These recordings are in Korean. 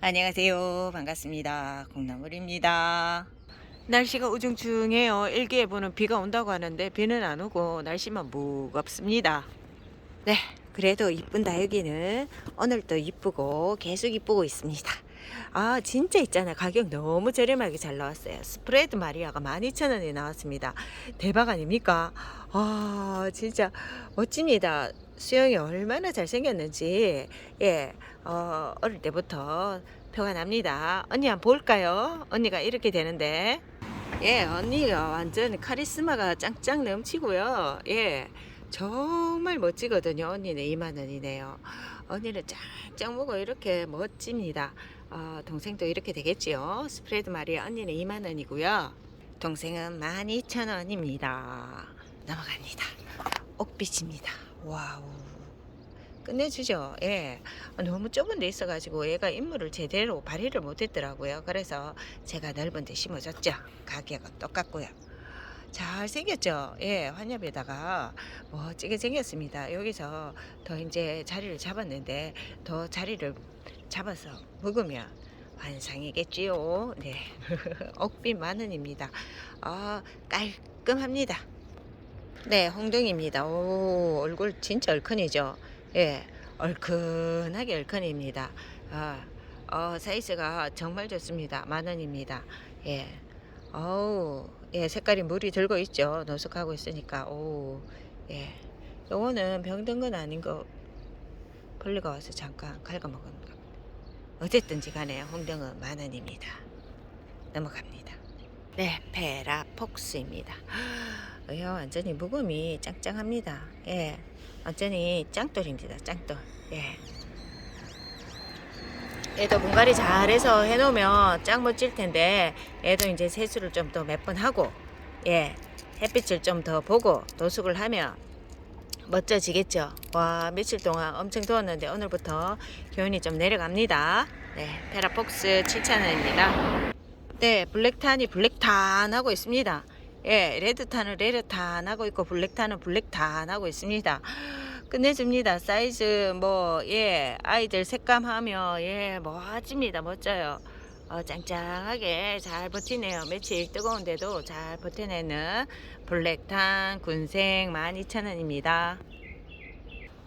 안녕하세요. 반갑습니다. 콩나물입니다. 날씨가 우중충해요. 일기예보는 비가 온다고 하는데 비는 안 오고 날씨만 무겁습니다. 네, 그래도 이쁜 다육이는 오늘도 이쁘고 계속 이쁘고 있습니다. 아, 진짜 있잖아요. 가격 너무 저렴하게 잘 나왔어요. 스프레드 마리아가 12,000원에 나왔습니다. 대박 아닙니까? 아, 진짜 멋집니다. 수영이 얼마나 잘생겼는지, 예, 어, 어릴 때부터 표가 납니다. 언니 한번 볼까요? 언니가 이렇게 되는데. 예, 언니가 완전 카리스마가 짱짱 넘치고요. 예, 정말 멋지거든요. 언니는 2만 원이네요. 언니는 짱짱 보고 이렇게 멋집니다. 어, 동생도 이렇게 되겠지요. 스프레드 마리아 언니는 2만 원이고요. 동생은 12,000원입니다. 넘어갑니다. 옥빛입니다. 와우. 끝내주죠. 예. 어, 너무 좁은 데 있어가지고 얘가 인물을 제대로 발휘를 못했더라고요. 그래서 제가 넓은 데 심어줬죠. 가격은 똑같고요. 잘 생겼죠. 예, 환엽에다가 멋지게 생겼습니다. 여기서 더 이제 자리를 잡았는데 더 자리를 잡아서 먹으면 환상이겠지요. 네, 억빛 만 원입니다. 아, 깔끔합니다. 네, 홍등입니다. 오, 얼굴 진짜 얼큰이죠. 예, 얼큰하게 얼큰입니다. 아, 어, 사이즈가 정말 좋습니다. 만 원입니다. 예, 어우, 예, 색깔이 물이 들고 있죠. 노숙하고 있으니까. 오, 예. 요거는 병든 건 아닌 거, 벌레가 와서 잠깐 갉아먹은 거. 어쨌든지 간에 홍등은 만 원입니다. 넘어갑니다. 네, 페라폭스입니다. 이야, 완전히 묵음이 짱짱합니다. 예, 완전히 짱돌입니다. 짱돌. 예. 얘도 분갈이 잘해서 해놓으면 짱 멋질 텐데 얘도 이제 세수를 좀 더 몇 번 하고 예 햇빛을 좀 더 보고 노숙을 하면 멋져지겠죠. 와 며칠 동안 엄청 더웠는데 오늘부터 기온이 좀 내려갑니다. 네 페라폭스 7,000원입니다. 네 블랙탄이 블랙탄 하고 있습니다. 예 레드탄은 레드탄 하고 있고 블랙탄은 블랙탄 하고 있습니다. 끝내줍니다. 사이즈 뭐 예 아이들 색감하며 예 멋집니다. 멋져요. 어, 짱짱하게 잘 버티네요. 며칠 뜨거운데도 잘 버텨내는 블랙탄 군생 12,000원입니다.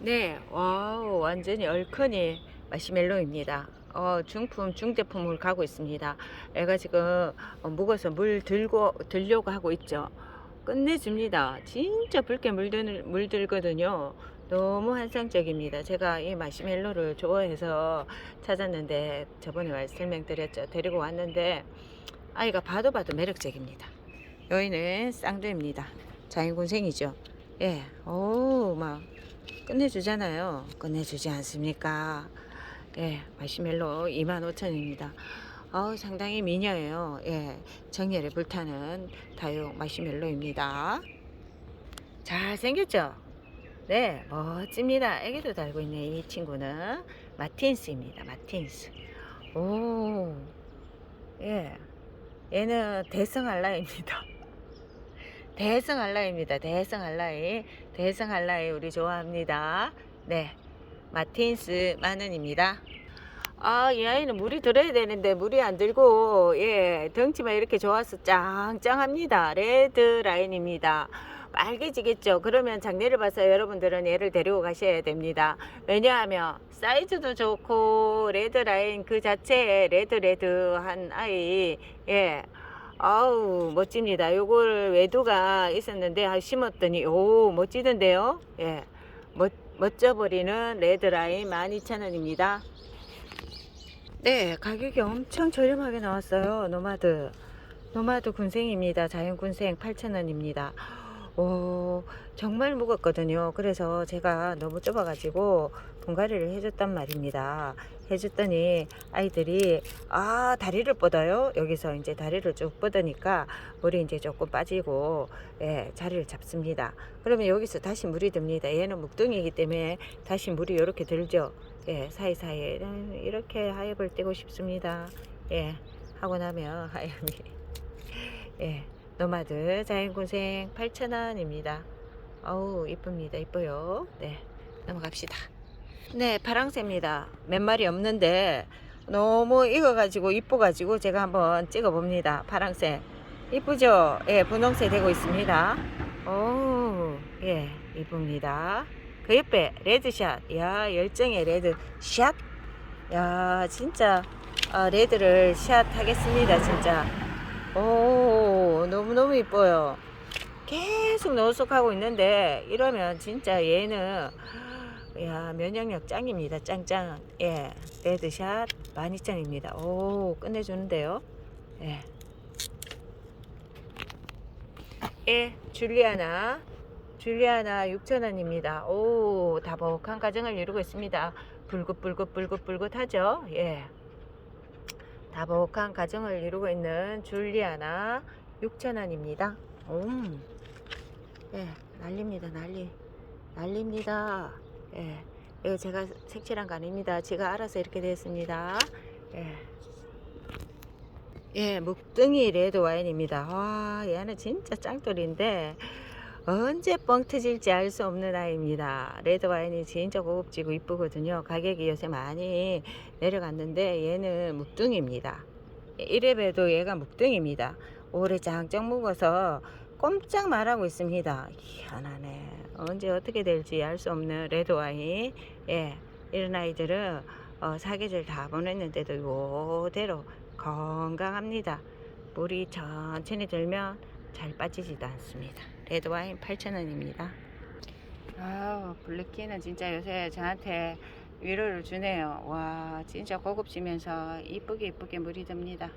네, 와우 완전히 얼큰이 마시멜로입니다. 어, 중품 중제품을 가고 있습니다. 애가 지금 어, 묵어서 물 들고 들려고 하고 있죠. 끝내줍니다. 진짜 붉게 물들, 물들거든요. 너무 환상적입니다. 제가 이 마시멜로를 좋아해서 찾았는데 저번에 말 설명드렸죠. 데리고 왔는데 아이가 봐도 봐도 매력적입니다. 여기는 쌍두입니다. 자연군생이죠. 예, 오, 막 끝내주잖아요. 끝내주지 않습니까? 예, 마시멜로 25,000원입니다. 어우, 상당히 미녀예요. 예, 정열에 불타는 다육 마시멜로입니다. 잘생겼죠? 네, 멋집니다. 애기도 달고 있네, 이 친구는. 마틴스입니다, 마틴스. 오, 예. 얘는 대성알라입니다. 대성알라입니다. 대성알라이. 대성알라이 우리 좋아합니다. 네. 마틴스 만원입니다. 아, 이 아이는 물이 들어야 되는데 물이 안 들고, 예, 덩치만 이렇게 좋아서 짱짱합니다. 레드 라인입니다. 빨개지겠죠. 그러면 장례를 봐서 여러분들은 얘를 데리고 가셔야 됩니다. 왜냐하면 사이즈도 좋고, 레드 라인 그 자체에 레드 레드한 아이, 예. 아우, 멋집니다. 요걸 외도가 있었는데, 아, 심었더니, 오, 멋지던데요? 예. 멋, 멋져버리는 레드 라인 12,000원입니다. 네, 가격이 엄청 저렴하게 나왔어요. 노마드. 노마드 군생입니다. 자연 군생 8,000원입니다. 오, 정말 무겁거든요. 그래서 제가 너무 좁아가지고 분갈이를 해줬단 말입니다. 해줬더니 아이들이 아 다리를 뻗어요. 여기서 이제 다리를 쭉 뻗으니까 물이 이제 조금 빠지고 예, 자리를 잡습니다. 그러면 여기서 다시 물이 듭니다. 얘는 묵둥이기 때문에 다시 물이 이렇게 들죠. 예, 사이사이에 음, 이렇게 하엽을 떼고 싶습니다. 예, 하고 나면 하엽이 예. 노마드 자연군생 8,000원입니다. 어우 이쁩니다. 이뻐요. 네 넘어갑시다. 네 파랑새입니다. 몇 마리 없는데 너무 익어가지고 이뻐가지고 제가 한번 찍어봅니다. 파랑색 이쁘죠? 예, 분홍색 되고 있습니다. 오, 예, 이쁩니다. 그 옆에 레드샷, 야 열정의 레드샷, 야 진짜 아, 레드를 샷 하겠습니다, 진짜. 오, 너무 너무 이뻐요. 계속 노숙하고 있는데 이러면 진짜 얘는 야 면역력 짱입니다. 짱짱. 예 레드샷 12,000입니다. 오 끝내주는데요. 예. 예 줄리아나. 줄리아나 6,000원입니다. 오 다복한 가정을 이루고 있습니다. 불긋불긋불긋불긋하죠? 예. 다복한 가정을 이루고 있는 줄리아나 6,000원입니다 음. 예, 난립니다, 난리. 난립니다. 예, 이거 제가 색칠한 거 아닙니다. 제가 알아서 이렇게 됐습니다. 예. 예, 묵등이 레드 와인입니다. 와, 얘는 진짜 짱돌인데, 언제 뻥 터질지 알 수 없는 아이입니다. 레드 와인이 진짜 고급지고 이쁘거든요. 가격이 요새 많이 내려갔는데, 얘는 묵등입니다. 이래봬도 얘가 묵등입니다. 짱짱 묵어서 꼼짝 말하고 있습니다. 희한하네. 언제 어떻게 될지 알 수 없는 레드 와인. 예, 이런 아이들은 어, 사계절 다 보냈는데도 이대로 건강합니다. 물이 천천히 들면 잘 빠지지도 않습니다. 레드 와인 8,000원입니다. 아우, 블랙키는 진짜 요새 저한테 위로를 주네요. 와, 진짜 고급지면서 이쁘게 이쁘게 물이 듭니다.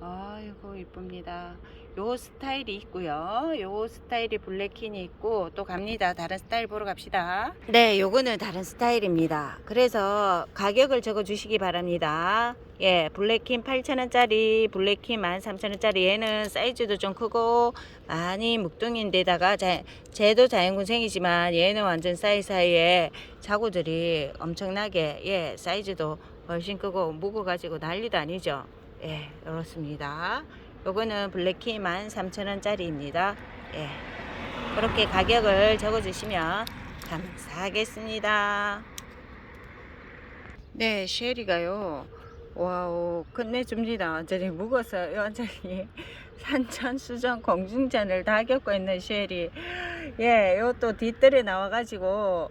아이고 이쁩니다. 요 스타일이 있고요. 요 스타일이 블랙킨이 있고 또 갑니다. 다른 스타일 보러 갑시다. 네, 요거는 다른 스타일입니다. 그래서 가격을 적어 주시기 바랍니다. 예, 블랙킨 8,000원짜리, 블랙킨 13,000원짜리 얘는 사이즈도 좀 크고 많이 묵둥인데다가 자, 쟤도 자연군생이지만 얘는 완전 사이사이에 자구들이 엄청나게 예, 사이즈도 훨씬 크고 묵어가지고 난리도 아니죠. 예, 이렇습니다. 요거는 블랙키 13,000원짜리입니다. 예. 그렇게 가격을 적어 주시면 감사하겠습니다. 네, 쉐리가요. 와우, 끝내줍니다. 완전히 묵어서 완전히 산천수전 공중전을 다 겪고 있는 쉐리. 예, 요또 뒷뜰에 나와가지고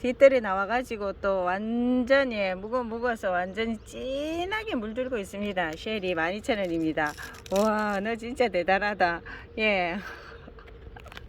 뒷뜰에 나와가지고 또 완전히 묵어 묵어서 완전히 진하게 물들고 있습니다. 쉐리 12,000원입니다. 와, 너 진짜 대단하다. 예.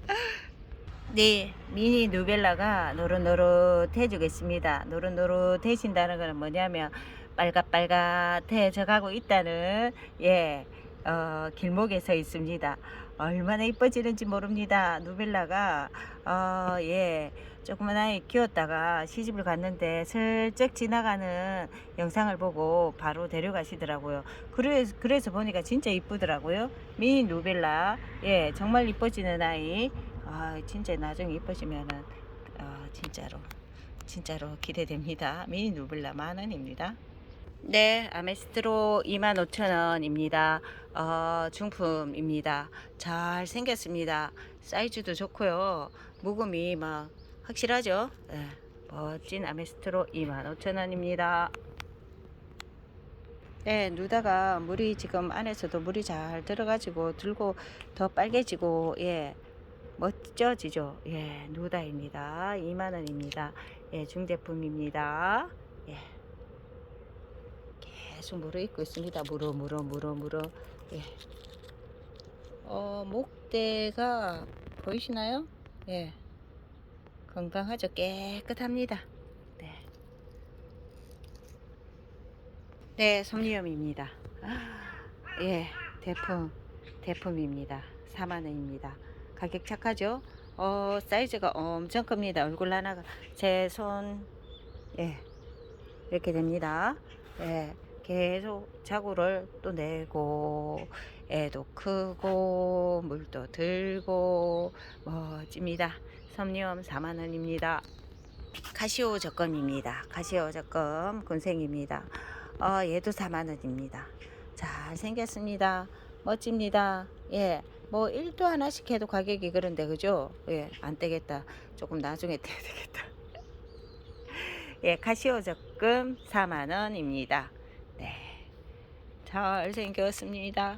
네, 미니 누벨라가 노릇노릇해지겠습니다. 노릇노릇해진다는 것은 뭐냐면 빨갛빨갛해져 가고 있다는 예, 어, 길목에 서 있습니다. 얼마나 이뻐지는지 모릅니다. 누벨라가 어, 예, 조그만 아이 키웠다가 시집을 갔는데 슬쩍 지나가는 영상을 보고 바로 데려가시더라고요. 그래서, 그래서 보니까 진짜 이쁘더라고요. 미니 누벨라, 예, 정말 이뻐지는 아이. 아, 진짜 나중에 이뻐지면은, 어, 진짜로, 진짜로 기대됩니다. 미니 누벨라 만 원입니다. 네, 아메스트로 25,000원입니다. 어, 중품입니다. 잘 생겼습니다. 사이즈도 좋고요. 묵음이 막 확실하죠? 네, 멋진 아메스트로 25,000원입니다. 네, 누다가 물이 지금 안에서도 물이 잘 들어가지고 들고 더 빨개지고 예 멋져지죠. 예, 누다입니다. 2만 원입니다. 예, 중제품입니다. 예. 계속 물어 있고 있습니다. 물어 물어 물어 물어. 예. 어, 목대가 보이시나요? 예. 건강하죠. 깨끗합니다. 네. 네, 솜리염입니다. 아, 예, 대품, 대품입니다. 4만원입니다. 가격 착하죠? 어, 사이즈가 엄청 큽니다. 얼굴 하나가 제 손, 예, 이렇게 됩니다. 예, 계속 자구를 또 내고, 애도 크고, 물도 들고, 멋집니다. 섬유염 4만원입니다. 카시오 적금입니다. 카시오 적금 군생입니다. 어, 얘도 4만원입니다. 잘 생겼습니다. 멋집니다. 예. 뭐 1도 하나씩 해도 가격이 그런데 그죠? 예, 안 되겠다. 조금 나중에 떼야 되겠다. 예, 카시오 적금 4만 원입니다. 네. 잘 생겼습니다.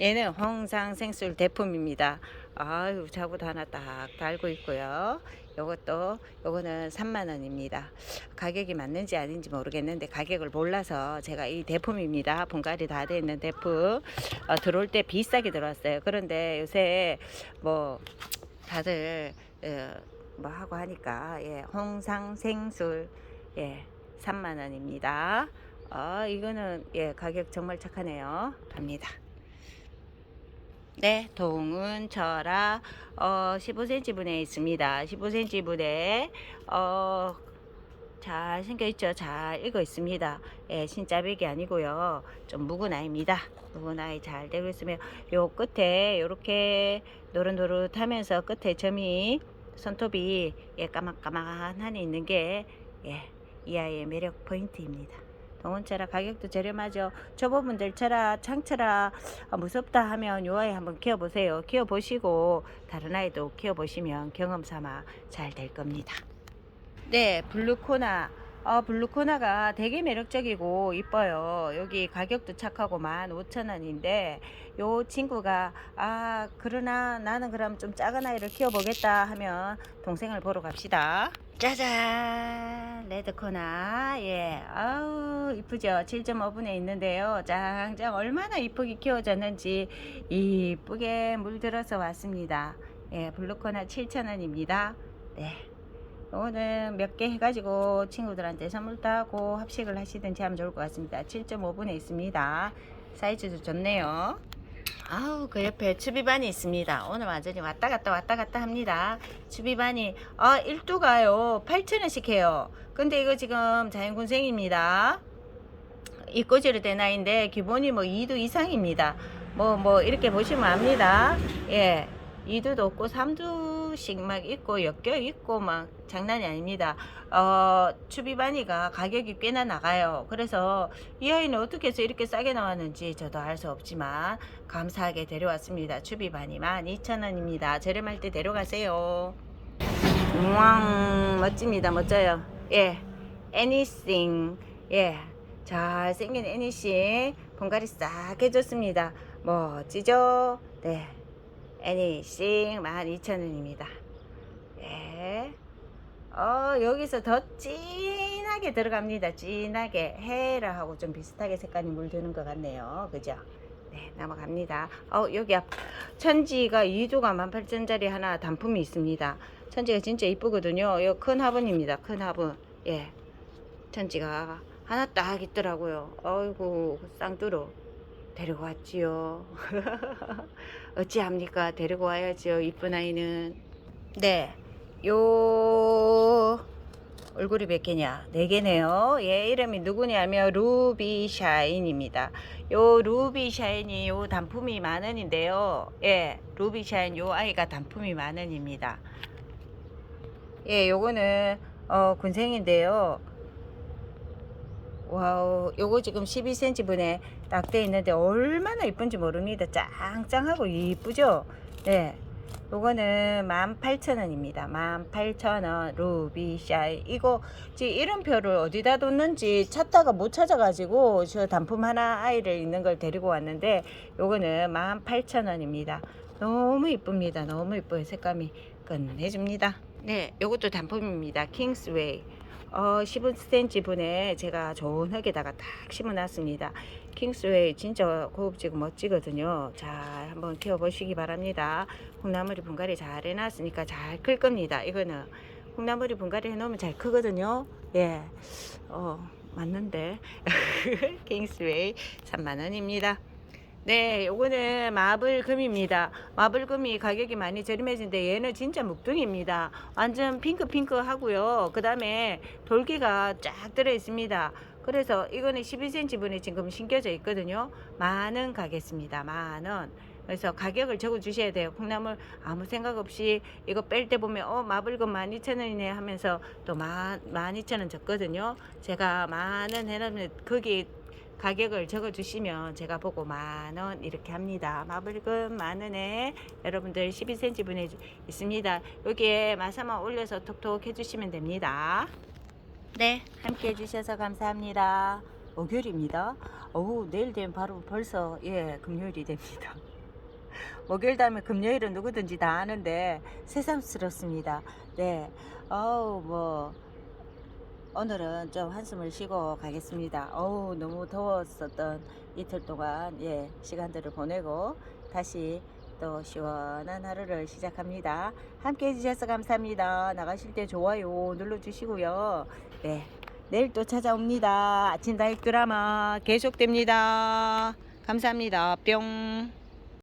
얘는 홍상 생술 대품입니다. 아유, 자구도 하나 딱 달고 있고요. 요것도 요거는 3만 원입니다. 가격이 맞는지 아닌지 모르겠는데 가격을 몰라서 제가 이 대품입니다. 분갈이 다 돼 있는 대품. 어, 들어올 때 비싸게 들어왔어요. 그런데 요새 뭐 다들 어, 뭐 하고 하니까 예, 홍상 생술 예, 3만 원입니다. 아, 이거는 예, 가격 정말 착하네요. 갑니다. 네, 동은 철아 어, 15cm 분에 있습니다. 15cm 분에 어, 잘 생겨 있죠. 잘 익어 있습니다. 예, 신짜백이 아니고요. 좀 묵은 아이입니다. 묵은 아이 잘 되고 있으며 요 끝에 요렇게 노릇노릇하면서 끝에 점이 손톱이 예, 까막까막하니 있는 게 예, 이 아이의 매력 포인트입니다. 동원철아 가격도 저렴하죠. 초보분들 철아 창철아 아, 무섭다 하면 요 아이 한번 키워보세요. 키워보시고 다른 아이도 키워보시면 경험 삼아 잘 될 겁니다. 네, 블루코나. 어, 블루코나가 되게 매력적이고 이뻐요. 여기 가격도 착하고 15,000원인데 요 친구가 아, 그러나 나는 그럼 좀 작은 아이를 키워보겠다 하면 동생을 보러 갑시다. 짜잔! 레드코나. 예. 아우, 이쁘죠? 7.5분에 있는데요. 짱짱 얼마나 이쁘게 키워졌는지 이쁘게 물들어서 왔습니다. 예, 블루코나 7,000원입니다. 네. 오늘 몇 개 해가지고 친구들한테 선물도 하고 합식을 하시든지 하면 좋을 것 같습니다. 7.5분에 있습니다. 사이즈도 좋네요. 아우 그 옆에 추비반이 있습니다. 오늘 완전히 왔다 갔다 왔다 갔다 합니다. 추비반이 아 1두가요 8,000원씩 해요. 근데 이거 지금 자연군생입니다. 입꼬지로 된 아이인데 기본이 뭐 2두 이상입니다. 뭐뭐 이렇게 보시면 압니다. 예. 2두도 없고 3두 씩 막 있고 엮여 있고 막 장난이 아닙니다. 어, 추비바니가 가격이 꽤나 나가요. 그래서 이 아이는 어떻게 해서 이렇게 싸게 나왔는지 저도 알 수 없지만 감사하게 데려왔습니다. 추비바니 12,000원입니다. 저렴할 때 데려가세요. 우왕 멋집니다. 멋져요. 예. anything. 예. 잘생긴 애니씨 분갈이 싹 해줬습니다. 멋지죠? 네. 애니씨 12,000원입니다. 예. 어, 여기서 더 진하게 들어갑니다. 진하게. 헤라하고 좀 비슷하게 색깔이 물드는 것 같네요. 그죠? 네, 넘어갑니다. 어, 여기 앞, 천지가 2두가 18,000짜리 하나 단품이 있습니다. 천지가 진짜 이쁘거든요. 이 큰 화분입니다. 큰 화분. 예. 천지가 하나 딱 있더라고요. 어이구, 쌍두루. 데리고 왔지요. 어찌합니까? 데리고 와야지요. 이쁜 아이는. 네. 요, 얼굴이 몇 개냐? 네 개네요. 얘 이름이 누구냐면 루비 샤인입니다. 요 루비 샤인이 요 단품이 만 원인데요. 예, 루비 샤인 요 아이가 단품이 만 원입니다. 예, 요거는 어 군생인데요. 와우, 요거 지금 12cm 분에 딱 돼 있는데 얼마나 이쁜지 모릅니다. 짱짱하고 이쁘죠? 네. 요거는 18,000원입니다. 18,000원 루비샤이. 이거 지금 이름표를 어디다 뒀는지 찾다가 못 찾아가지고 저 단품 하나 아이를 있는 걸 데리고 왔는데 요거는 18,000원입니다. 너무 이쁩니다. 너무 이뻐요. 색감이 끝내줍니다. 네, 요것도 단품입니다. 킹스웨이. 어, 15cm 분에 제가 좋은 흙에다가 딱 심어놨습니다. 킹스웨이 진짜 고급지고 멋지거든요. 잘 한번 키워보시기 바랍니다. 콩나물이 분갈이 잘 해놨으니까 잘 클 겁니다. 이거는 콩나물이 분갈이 해놓으면 잘 크거든요. 예, 어, 맞는데. 킹스웨이 3만 원입니다. 네, 요거는 마블금입니다. 마블금이 가격이 많이 저렴해진데 얘는 진짜 묵둥입니다. 완전 핑크핑크 하고요. 그 다음에 돌기가 쫙 들어 있습니다. 그래서 이거는 12cm 분에 지금 신겨져 있거든요. 만원 가겠습니다. 만원. 그래서 가격을 적어 주셔야 돼요. 콩나물 아무 생각 없이 이거 뺄 때 보면 어 마블금 12,000원이네 하면서 또 만, 12,000원 줬거든요. 제가 만원 해놓으면 거기 가격을 적어 주시면 제가 보고 만 원 이렇게 합니다. 마블금 만 원에 여러분들 12cm 분에 있습니다. 여기에 마사만 올려서 톡톡 해주시면 됩니다. 네, 함께 해주셔서 감사합니다. 목요일입니다. 어우, 내일 되면 바로 벌써, 예, 금요일이 됩니다. 목요일 다음에 금요일은 누구든지 다 아는데 새삼스럽습니다. 네. 어우, 뭐, 오늘은 좀 한숨을 쉬고 가겠습니다. 어우, 너무 더웠었던 이틀 동안, 예, 시간들을 보내고 다시 또 시원한 하루를 시작합니다. 함께 해주셔서 감사합니다. 나가실 때 좋아요 눌러주시고요. 네. 내일 또 찾아옵니다. 아침 다육 드라마 계속됩니다. 감사합니다. 뿅.